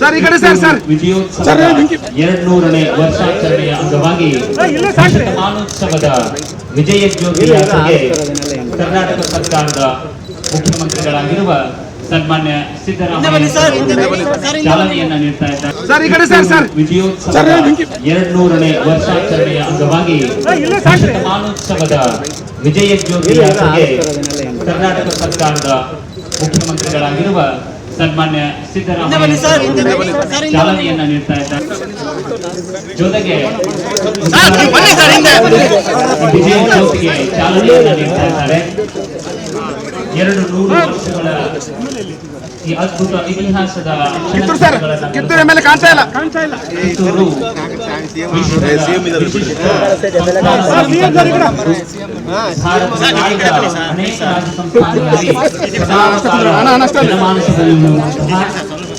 Sir ಈ ಕಡೆ sir sir. ವಿಜಯೋತ್ಸವದ ಎರಡ್ ನೂರನೇ ವರ್ಷಾಚರಣೆಯ ಅಂಗವಾಗಿ ಶತಮಾನೋತ್ಸವದ ವಿಜಯ ಜ್ಯೋತಿ ಯಾತ್ರೆಗೆ ಕರ್ನಾಟಕ ಸರ್ಕಾರದ ಮುಖ್ಯಮಂತ್ರಿಗಳಾಗಿರುವ ಸನ್ಮಾನ್ಯ ಸಿದ್ದರಾಮಯ್ಯ ಚಾಲನೆಯನ್ನ ನೀಡ್ತಾ ಇದ್ದಾರೆ. ಸರ್ ಈ ಕಡೆ ಸರ್ ಸರ್. ವಿಜಯೋತ್ಸವದ ಎರಡ್ ವರ್ಷಾಚರಣೆಯ ಅಂಗವಾಗಿ ಶತಮಾನೋತ್ಸವದ ವಿಜಯ ಜ್ಯೋತಿ ಯಾತ್ರೆಗೆ ಕರ್ನಾಟಕ ಸರ್ಕಾರದ ಮುಖ್ಯಮಂತ್ರಿಗಳಾಗಿರುವ ಸನ್ಮಾನ್ಯ ಸಿದ್ದರಾಮಯ್ಯ ಚಾಲನೆಯನ್ನ ನೀಡ್ತಾ ಇದ್ದಾರೆ. ಜೊತೆಗೆ ವಿಜಯ ಜ್ಯೋತಿಗೆ ಚಾಲನೆಯನ್ನ ನೀಡ್ತಾ ಇದ್ದಾರೆ. ಎರಡು ನೂರು ವರ್ಷಗಳ ಈ ಅದ್ಭುತ ಇತಿಹಾಸದ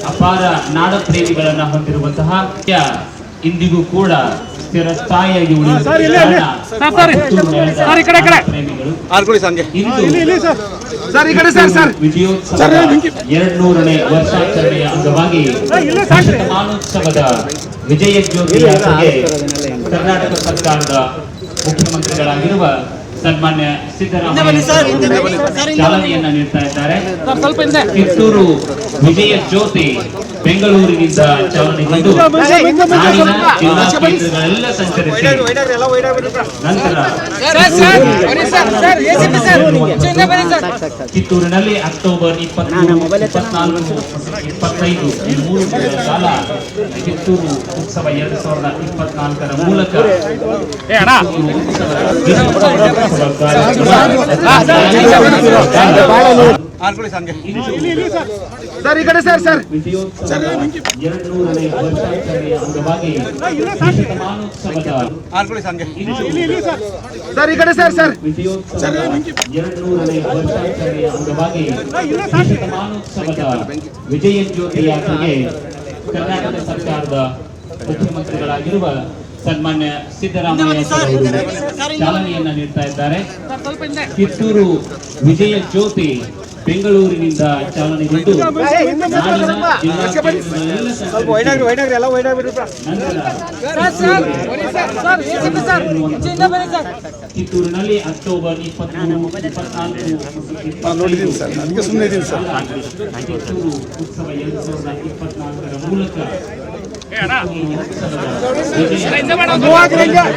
ಅಪಾರ ನಾಡ ಪ್ರೇಮಿಗಳನ್ನ ಹೊಂದಿರುವಂತಹ ಇಂದಿಗೂ ಕೂಡ ಸ್ಥಿರಸ್ಥಾಯಿಯಾಗಿ ಉಳಿಯುವ ಇಂದು ಸರ್ ಈ ಕಡೆ ಸರ್ ಸರ್. ವಿಜಯೋತ್ಸವದ ಎರಡ್ ನೂರನೇ ವರ್ಷಾಚರಣೆಯ ಅಂಗವಾಗಿ ಶತಮಾನೋತ್ಸವದ ವಿಜಯ ಜ್ಯೋತಿ ಕರ್ನಾಟಕ ಸರ್ಕಾರದ ಮುಖ್ಯಮಂತ್ರಿಗಳಾಗಿರುವ ಸನ್ಮಾನ್ಯ ಸಿದ್ದರಾಮಯ್ಯ ಚಾಲನೆಯನ್ನ ನೀಡ್ತಾ ಇದ್ದಾರೆ. ಕಿತ್ತೂರು ವಿಜಯ ಜ್ಯೋತಿ ಬೆಂಗಳೂರಿನಿಂದ ಚಾಲನೆಗೊಂಡು ನಾಡಿನ ಜಿಲ್ಲಾ ಕೇಂದ್ರಗಳೆಲ್ಲ ಸಂಚರಿಸಿ. ನಂತರ ಕಿತ್ತೂರಿನಲ್ಲಿ ಅಕ್ಟೋಬರ್ ಇಪ್ಪತ್ಮೂರು ಇಪ್ಪತ್ನಾಲ್ಕು ಇಪ್ಪತ್ತೈದು ಈ ಮೂರು ದಿನಗಳ ಕಾಲ ಕಿತ್ತೂರು ಉತ್ಸವ ಎರಡು ಸಾವಿರದ ಇಪ್ಪತ್ನಾಲ್ಕರ ಮೂಲಕ ಸರ್, ಈ ಕಡೆ ಸರ್ ಸರ್. ಸರ್, ಈ ಕಡೆ ಸರ್ ಸರ್. ವಿಜಯೋತ್ಸವದ ಎರಡು ನೂರನೇ ವರ್ಷಾಚರಣೆಯ ಅಂಗವಾಗಿ ಶತಮಾನೋತ್ಸವದ ವಿಜಯ ಜ್ಯೋತಿ ಯಾತ್ರೆಗೆ ಕರ್ನಾಟಕ ಸರ್ಕಾರದ ಮುಖ್ಯಮಂತ್ರಿಗಳಾಗಿರುವ ಸನ್ಮಾನ್ಯ ಸಿದ್ದರಾಮಯ್ಯ ಚಾಲನೆಯನ್ನ ನೀಡ್ತಾ ಇದ್ದಾರೆ. ಕಿತ್ತೂರು ವಿಜಯ ಜ್ಯೋತಿ ಬೆಂಗಳೂರಿನಿಂದ ಚಾಲನೆಗೊಂಡು ಕಿತ್ತೂರಿನಲ್ಲಿ ಅಕ್ಟೋಬರ್ ಇಪ್ಪತ್ಮೂರು ಇಪ್ಪತ್ನಾಲ್ಕು ಕಿತ್ತೂರು ಉತ್ಸವ ಎರಡು ಸಾವಿರದ ಇಪ್ಪತ್ನಾಲ್ಕರ ಮೂಲಕ ಕಿತ್ತೂರು ಉತ್ಸವದ ವಿಜಯ-